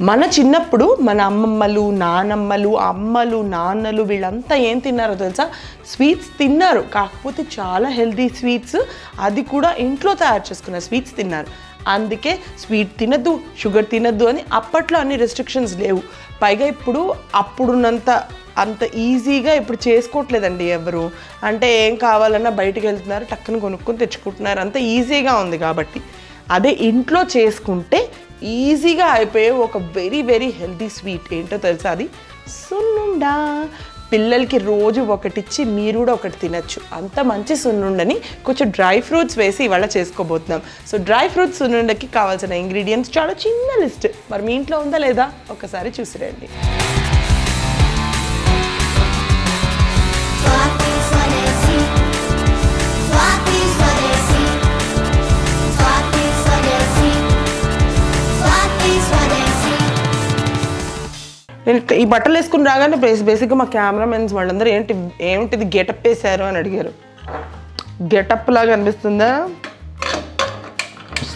మన చిన్నప్పుడు మన అమ్మమ్మలు నానమ్మలు అమ్మలు నాన్నలు వీళ్ళంతా ఏం తిన్నారో తెలుసా? స్వీట్స్ తిన్నారు. కాకపోతే చాలా హెల్దీ స్వీట్స్ అది కూడా ఇంట్లో తయారు చేసుకున్న స్వీట్స్ తిన్నారు. అందుకే స్వీట్ తినద్దు షుగర్ తినద్దు అని అప్పట్లో అన్ని రెస్ట్రిక్షన్స్ లేవు. పైగా ఇప్పుడు అప్పుడున్నంత అంత ఈజీగా ఇప్పుడు చేసుకోవట్లేదండి ఎవరు. అంటే ఏం కావాలన్నా బయటకు వెళ్తున్నారు టక్కును కొనుక్కొని తెచ్చుకుంటున్నారు. అంత ఈజీగా ఉంది కాబట్టి. అదే ఇంట్లో చేసుకుంటే ఈజీగా అయిపోయే ఒక వెరీ వెరీ హెల్తీ స్వీట్ ఏంటో తెలుసా అది? సున్నుండా. పిల్లలకి రోజు ఒకటిచ్చి మీరు కూడా ఒకటి తినచ్చు. అంత మంచి సున్నుండని కొంచెం డ్రై ఫ్రూట్స్ వేసి ఇవాళ చేసుకోబోతున్నాం. సో డ్రై ఫ్రూట్స్ సున్నుండకి కావాల్సిన ఇంగ్రీడియంట్స్ చాలా చిన్న లిస్ట్. మరి మీ ఇంట్లో ఉందా లేదా? ఒకసారి చూసిరండి. నేను ఈ బట్టలు వేసుకుని రాగానే బేస్ బేసిక్గా మా కెమెరామెన్స్ వాళ్ళందరూ ఏంటి ఏమిటిది గెటప్ వేశారు అని అడిగారు. గెటప్ లాగా అనిపిస్తుందా?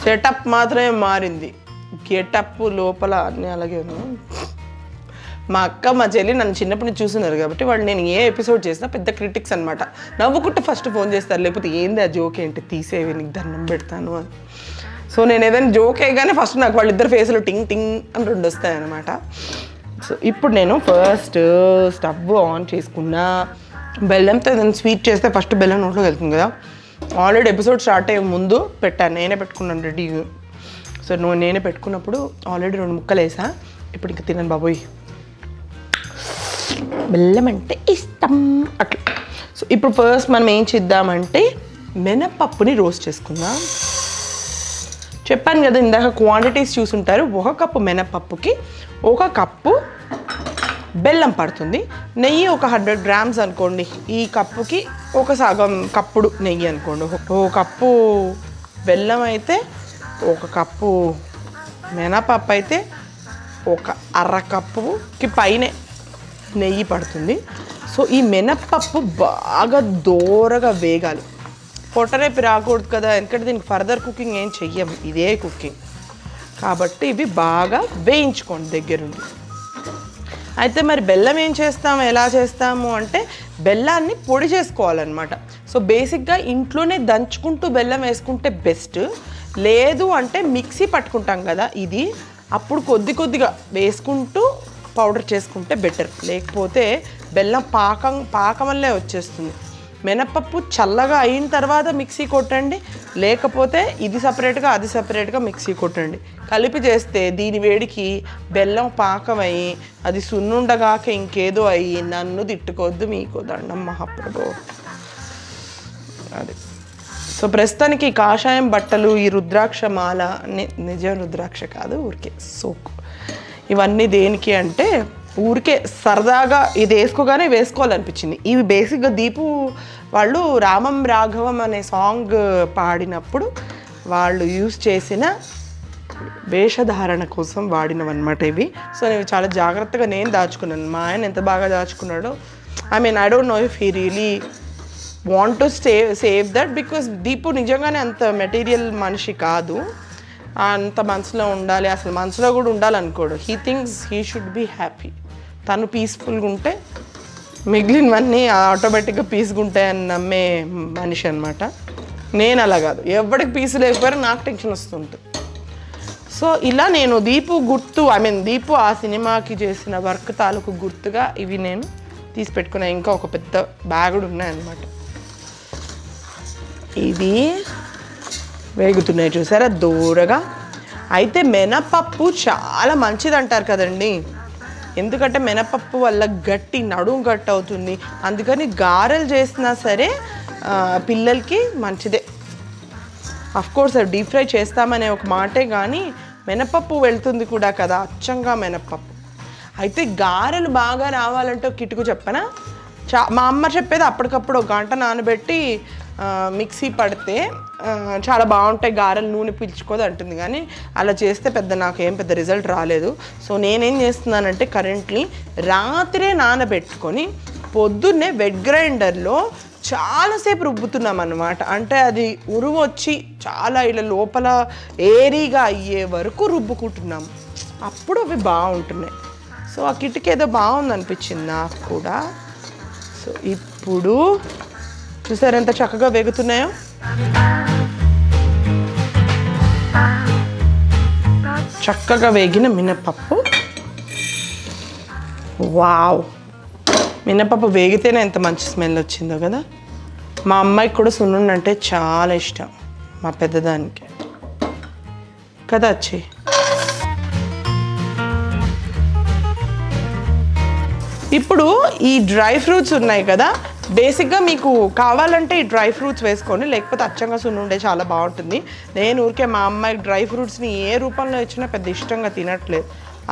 సెటప్ మాత్రమే మారింది. గెటప్ లోపల అన్నీ అలాగే ఉంది. మా అక్క మా చెల్లి నన్ను చిన్నప్పటి నుంచి చూస్తున్నారు కాబట్టి వాళ్ళు నేను ఏ ఎపిసోడ్ చేసినా పెద్ద క్రిటిక్స్ అనమాట నవ్వుకుంటే ఫస్ట్ ఫోన్ చేస్తారు లేకపోతే ఏంది ఆ జోక్ ఏంటి తీసేవి నీకు దండం పెడతాను అని. సో నేను ఏదైనా జోక్ వేయగానే ఫస్ట్ నాకు వాళ్ళిద్దరు ఫేస్లో టింగ్ టింగ్ అని రెండు వస్తాయి అనమాట సో ఇప్పుడు నేను ఫస్ట్ స్టవ్ ఆన్ చేసుకున్నా. బెల్లంతో ఏదైనా స్వీట్ చేస్తే ఫస్ట్ బెల్లం నోట్లోకి వెళ్తుంది కదా. ఆల్రెడీ ఎపిసోడ్ స్టార్ట్ అయ్యే ముందు పెట్టాను నేనే పెట్టుకున్నాను రెడీ. సో నువ్వు నేనే పెట్టుకున్నప్పుడు ఆల్రెడీ రెండు ముక్కలు వేసా. ఇప్పుడు ఇంకా తినను బాబోయ్. బెల్లం అంటే ఇష్టం. అట్లా. సో ఇప్పుడు ఫస్ట్ మనం ఏం చేద్దామంటే మినపప్పుని రోస్ట్ చేసుకుందాం. చెప్పాను కదా ఇందాక క్వాంటిటీస్ చూసుంటారు. ఒక కప్పు మినపప్పుకి ఒక కప్పు బెల్లం పడుతుంది. నెయ్యి ఒక హండ్రెడ్ గ్రామ్స్ అనుకోండి. ఈ కప్పుకి ఒక సగం కప్పుడు నెయ్యి అనుకోండి. ఒక- కప్పు బెల్లం అయితే ఒక కప్పు మినపప్పు అయితే ఒక అర కప్పుకి పైనే నెయ్యి పడుతుంది. సో ఈ మినప్పప్పు బాగా దోరగా వేగాలి. పొట్టరేపు రాకూడదు కదా ఎందుకంటే దీనికి ఫర్దర్ కుకింగ్ ఏం చెయ్యం ఇదే కుకింగ్ కాబట్టి ఇవి బాగా వేయించుకోండి దగ్గరుండి. అయితే మరి బెల్లం ఏం చేస్తాము ఎలా చేస్తాము అంటే బెల్లాన్ని పొడి చేసుకోవాలన్నమాట. సో బేసిక్గా ఇంట్లోనే దంచుకుంటూ బెల్లం వేసుకుంటే బెస్ట్ లేదు అంటే మిక్సీ పట్టుకుంటాం కదా ఇది అప్పుడు కొద్ది కొద్దిగా వేసుకుంటూ పౌడర్ చేసుకుంటే బెటర్ లేకపోతే బెల్లం పాకం పాకం వల్లే వచ్చేస్తుంది. మినపప్పు చల్లగా అయిన తర్వాత మిక్సీ కొట్టండి. లేకపోతే ఇది సపరేట్గా అది సపరేట్గా మిక్సీ కొట్టండి. కలిపి చేస్తే దీని వేడికి బెల్లం పాకం అయ్యి అది సున్నుండగాక ఇంకేదో అయ్యి నన్ను తిట్టుకోవద్దు మీకు దండం మహాప్రభు. అది. సో ప్రస్తుతానికి కాషాయం బట్టలు ఈ రుద్రాక్ష మాల ని- నిజం రుద్రాక్ష కాదు ఊరికే సోకు. ఇవన్నీ దేనికి అంటే ఊరికే సరదాగా ఇది వేసుకోగానే వేసుకోవాలనిపించింది. ఇవి బేసిక్గా దీపు వాళ్ళు రామం రాఘవం అనే సాంగ్ పాడినప్పుడు వాళ్ళు యూస్ చేసిన వేషధారణ కోసం వాడినవన్నమాట ఇవి. సో నేను చాలా జాగ్రత్తగా నేను దాచుకున్నాను. మా ఆయన ఎంత బాగా దాచుకున్నాడో I mean I don't know if he really want to save save that because Deepu నిజంగానే అంత మెటీరియల్ మనిషి కాదు. అంత మనసులో ఉండాలి. అసలు మనసులో కూడా ఉండాలనుకోడు. He things he should be happy తను పీస్ఫుల్గా ఉంటే మిగిలినవన్నీ ఆటోమేటిక్గా పీస్గా ఉంటాయని నమ్మే మనిషి అనమాట నేను అలా కాదు. ఎవరికి పీస్ లేకపోయినా నాకు టెన్షన్ వస్తుంటుంది. సో ఇలా నేను దీపు గుర్తు ఐ మీన్ దీపు ఆ సినిమాకి చేసిన వర్క్ తాలూకు గుర్తుగా ఇవి నేను తీసి పెట్టుకున్నా. ఇంకా ఒక పెద్ద బ్యాగుడు ఉన్నాయన్నమాట ఇది వేగుతున్నాయి చూసారా? దూరగా. అయితే మినపప్పు చాలా మంచిది అంటారు కదండీ. ఎందుకంటే మినపప్పు వల్ల గట్టి నడుము గట్టి అవుతుంది. అందుకని గారెలు చేసినా సరే పిల్లలకి మంచిదే. అఫ్కోర్స్ అది డీప్ ఫ్రై చేస్తామనే ఒక మాటే కానీ మినపప్పు వెళ్తుంది కూడా కదా అచ్చంగా మినపప్పు. అయితే గారెలు బాగా రావాలంటే కిటుకు చెప్పనా? చా మా అమ్మ చెప్పేది అప్పటికప్పుడు ఒక గంట నానబెట్టి మిక్సీ పడితే చాలా బాగుంటాయి గారెలు నూనె పీల్చుకోదు అంటుంది. కానీ అలా చేస్తే పెద్ద నాకు ఏం పెద్ద రిజల్ట్ రాలేదు. సో నేనేం చేస్తున్నానంటే కరెంట్లీ రాత్రే నానబెట్టుకొని పొద్దున్నే వెడ్ గ్రైండర్లో చాలాసేపు రుబ్బుతున్నాం అనమాట అంటే అది ఉరువు వచ్చి చాలా ఇలా లోపల ఏరీగా అయ్యే వరకు రుబ్బుకుంటున్నాం. అప్పుడు అవి బాగుంటున్నాయి. సో ఆ కిటికీ ఏదో బాగుంది అనిపించింది నాకు కూడా. సో ఇప్పుడు చూసారు ఎంత చక్కగా వేగుతున్నాయో? చక్కగా వేగిన మినపప్పు. వావ్! మినపప్పు వేగితేనే ఎంత మంచి స్మెల్ వచ్చిందో కదా? మా అమ్మాయికి కూడా సున్నుండి అంటే చాలా ఇష్టం మా పెద్దదానికి. కదా వచ్చి ఇప్పుడు ఈ డ్రై ఫ్రూట్స్ ఉన్నాయి కదా బేసిక్గా మీకు కావాలంటే ఈ డ్రై ఫ్రూట్స్ వేసుకోండి లేకపోతే అచ్చంగా సున్నుండే చాలా బాగుంటుంది. నేను ఊరికే మా అమ్మాయికి డ్రై ఫ్రూట్స్ని ఏ రూపంలో ఇచ్చినా పెద్ద ఇష్టంగా తినట్లేదు.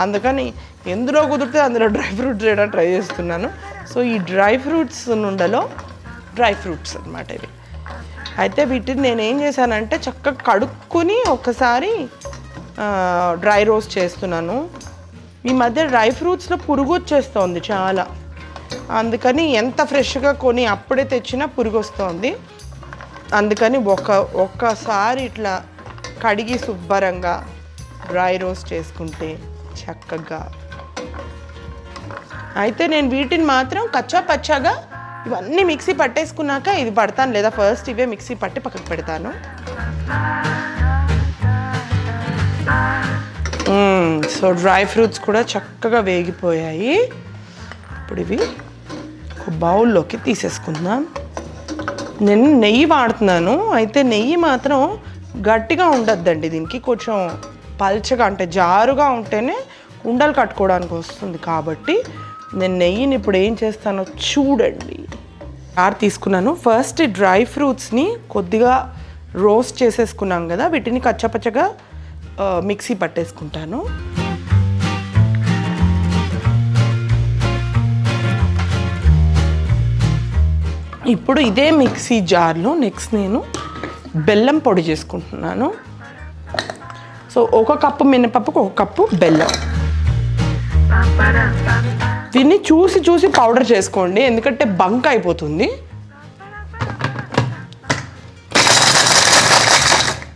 అందుకని ఎందులో కుదిరితే అందులో డ్రై ఫ్రూట్స్ చేయడానికి ట్రై చేస్తున్నాను. సో ఈ డ్రై ఫ్రూట్స్ నుండలో డ్రై ఫ్రూట్స్ అన్నమాట ఇవి. అయితే వీటిని నేను ఏం చేశానంటే చక్కగా కడుక్కుని ఒకసారి డ్రై రోస్ట్ చేస్తున్నాను. ఈ మధ్య డ్రై ఫ్రూట్స్లో పురుగు వచ్చేస్తోంది చాలా. అందుకని ఎంత ఫ్రెష్గా కొని అప్పుడే తెచ్చినా పురుగు వస్తుంది అందుకని ఒక ఒక్కసారి ఇట్లా కడిగి శుభ్రంగా డ్రై రోస్ట్ చేసుకుంటే చక్కగా. అయితే నేను వీటిని మాత్రం కచ్చా పచ్చాగా ఇవన్నీ మిక్సీ పట్టేసుకున్నాక ఇది పడతాను లేదా ఫస్ట్ ఇవే మిక్సీ పట్టి పక్కకు పెడతాను. సో డ్రై ఫ్రూట్స్ కూడా చక్కగా వేగిపోయాయి. ఇప్పుడు ఇవి ఒక బౌల్లోకి తీసేసుకుందాం నేను నెయ్యి వాడుతున్నాను. అయితే నెయ్యి మాత్రం గట్టిగా ఉండద్దండి. దీనికి కొంచెం పల్చగా అంటే జారుగా ఉంటేనే ఉండలు కట్టుకోవడానికి వస్తుంది. కాబట్టి నేను నెయ్యిని ఇప్పుడు ఏం చేస్తానో చూడండి. జార్ తీసుకున్నాను. ఫస్ట్ డ్రై ఫ్రూట్స్ని కొద్దిగా రోస్ట్ చేసేసుకున్నాం కదా. వీటిని కచ్చపచ్చగా మిక్సీ పట్టేసుకుంటాను. ఇప్పుడు ఇదే మిక్సీ జార్లో నెక్స్ట్ నేను బెల్లం పొడి చేసుకుంటున్నాను. సో ఒక కప్పు మినపప్పుకు ఒక కప్పు బెల్లం. దీన్ని చూసి చూసి పౌడర్ చేసుకోండి ఎందుకంటే బంక్ అయిపోతుంది.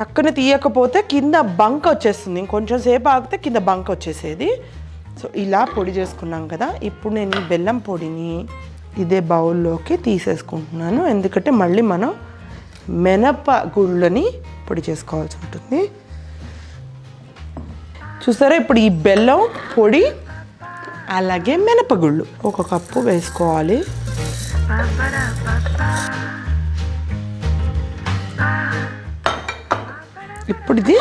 పక్కన తీయకపోతే కింద బంక్ వచ్చేస్తుంది. ఇంకొంచెం సేపు ఆగితే కింద బంక్ వచ్చేసేది. సో ఇలా పొడి చేసుకున్నాం కదా ఇప్పుడు నేను బెల్లం పొడిని ఇదే బౌల్లోకి తీసేసుకుంటున్నాను. ఎందుకంటే మళ్ళీ మనం మినప గుళ్ళని పొడి చేసుకోవాల్సి ఉంటుంది. చూసారా ఇప్పుడు ఈ బెల్లం పొడి అలాగే మినపగుళ్ళు ఒక కప్పు వేసుకోవాలి. ఇప్పుడు ఇది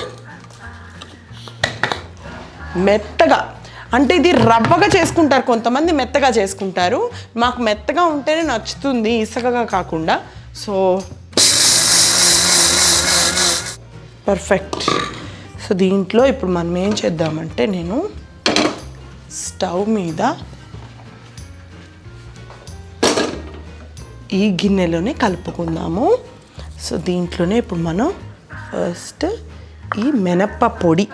మెత్తగా అంటే ఇది రవ్వగా చేసుకుంటారు కొంతమంది మెత్తగా చేసుకుంటారు. మాకు మెత్తగా ఉంటేనే నచ్చుతుంది ఇసుకగా కాకుండా. సో పర్ఫెక్ట్ సో దీంట్లో ఇప్పుడు మనం ఏం చేద్దామంటే నేను స్టవ్ మీద ఈ గిన్నెలోనే కలుపుకుందాము. సో దీంట్లోనే ఇప్పుడు మనం ఫస్ట్ ఈ మినప్ప పొడి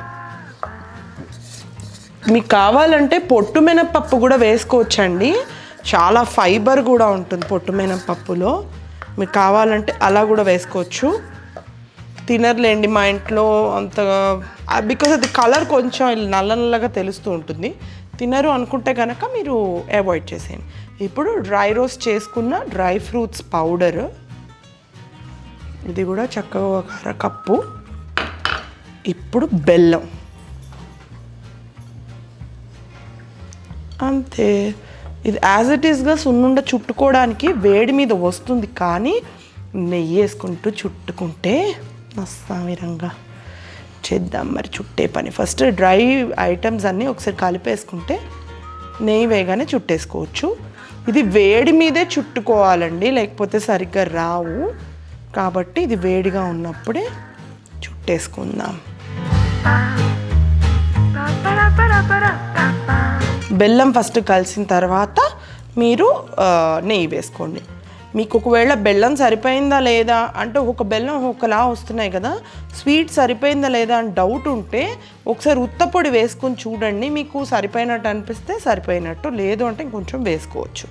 మీకు కావాలంటే పొట్టు మినపప్పు కూడా వేసుకోవచ్చండి. చాలా ఫైబర్ కూడా ఉంటుంది పొట్టు మినప్పప్పులో. మీకు కావాలంటే అలా కూడా వేసుకోవచ్చు. తినర్లేండి మా ఇంట్లో అంతగా బికాస్ అది కలర్ కొంచెం నల్ల నల్లగా తెలుస్తూ ఉంటుంది. తినరు అనుకుంటే కనుక మీరు అవాయిడ్ చేసేయండి. ఇప్పుడు డ్రై రోస్ట్ చేసుకున్న డ్రై ఫ్రూట్స్ పౌడర్. ఇది కూడా చక్కగా ఒక కప్పు. ఇప్పుడు బెల్లం. అంతే ఇది యాజ్ ఇట్ ఈస్గా సున్నుండ చుట్టుకోవడానికి వేడి మీద వస్తుంది కానీ నెయ్యి వేసుకుంటూ చుట్టుకుంటే నస్తామిరంగా చేద్దాం మరి చుట్టే పని ఫస్ట్ డ్రై ఐటమ్స్ అన్నీ ఒకసారి కలిపేసుకుంటే నెయ్యి వేయగానే చుట్టేసుకోవచ్చు ఇది వేడి మీదే చుట్టుకోవాలండి లేకపోతే సరిగ్గా రావు కాబట్టి ఇది వేడిగా ఉన్నప్పుడే చుట్టేసుకుందాం బెల్లం ఫస్ట్ కలిసిన తర్వాత మీరు నెయ్యి వేసుకోండి. మీకు ఒకవేళ బెల్లం సరిపోయిందా లేదా అంటే ఒక బెల్లం ఒకలా వస్తున్నాయి కదా స్వీట్ సరిపోయిందా లేదా అని డౌట్ ఉంటే ఒకసారి ఉత్తపొడి వేసుకొని చూడండి. మీకు సరిపోయినట్టు అనిపిస్తే సరిపోయినట్టు లేదు అంటే ఇంకొంచెం వేసుకోవచ్చు.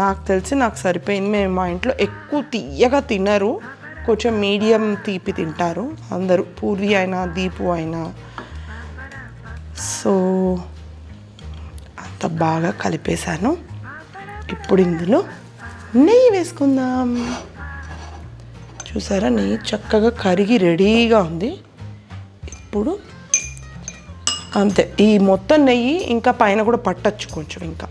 నాకు తెలిసి నాకు సరిపోయింది. మేము మా ఇంట్లో ఎక్కువ తీయగా తినరు కొంచెం మీడియం తీపి తింటారు అందరూ పూరి అయినా దీపు అయినా. సో అంత బాగా కలిపేశాను. ఇప్పుడు ఇందులో నెయ్యి వేసుకుందాం. చూసారా నెయ్యి చక్కగా కరిగి రెడీగా ఉంది. ఇప్పుడు అంతే ఈ మొత్తం నెయ్యి ఇంకా పైన కూడా పట్టచ్చు కొంచెం ఇంకా.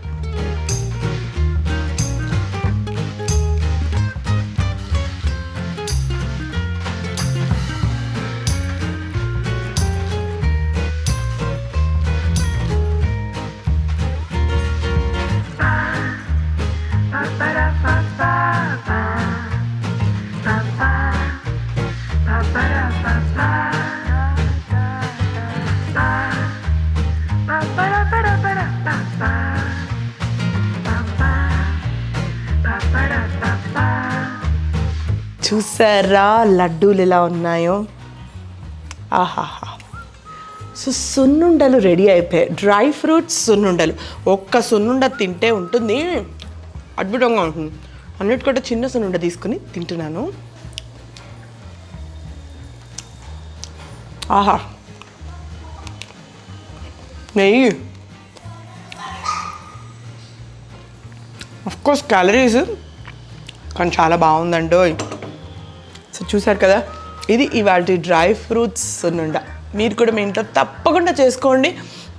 చూసారా లడ్డూలు ఎలా ఉన్నాయో? ఆహాహా. సో సున్నుండలు రెడీ అయిపోయాయి. డ్రై ఫ్రూట్స్ సున్నుండలు. ఒక్క సున్నుండ తింటే ఉంటుంది. అద్భుతంగా ఉంటుంది. అన్నిటికంటే చిన్న సున్నుండ తీసుకుని తింటున్నాను. ఆహా. నెయ్యి. కోర్స్ క్యాలరీస్ కానీ చాలా బాగుందండో సో చూసారు కదా? ఇది ఇవాళ డ్రై ఫ్రూట్స్ నుండా. మీరు కూడా మీ ఇంట్లో తప్పకుండా చేసుకోండి.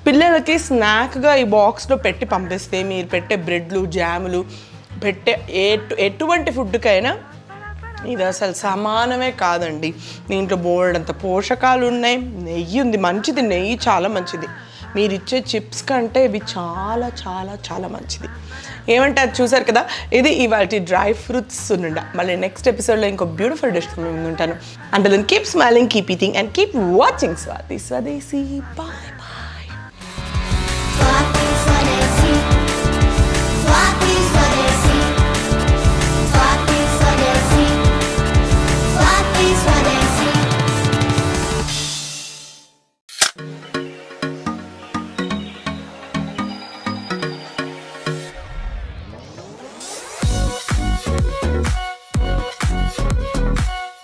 పిల్లలకి స్నాక్గా ఈ బాక్స్లో పెట్టి పంపిస్తే మీరు పెట్టే బ్రెడ్లు జాములు పెట్టే ఎటు ఎటువంటి ఫుడ్కైనా ఇది అసలు సమానమే కాదండి. దీంట్లో బోల్డ్ పోషకాలు ఉన్నాయి. నెయ్యి ఉంది. మంచిది. నెయ్యి చాలా మంచిది. మీరు ఇచ్చే చిప్స్ కంటే ఇవి చాలా చాలా చాలా మంచిది. ఏమంటే అది చూసారు కదా? ఇది ఇవాళ డ్రై ఫ్రూట్స్ ఉండ మళ్ళీ నెక్స్ట్ ఎపిసోడ్లో ఇంకో బ్యూటిఫుల్ డిష్ ఉంటాను. And then keep smiling keep eating and keep watching Swathi Swadeshi bye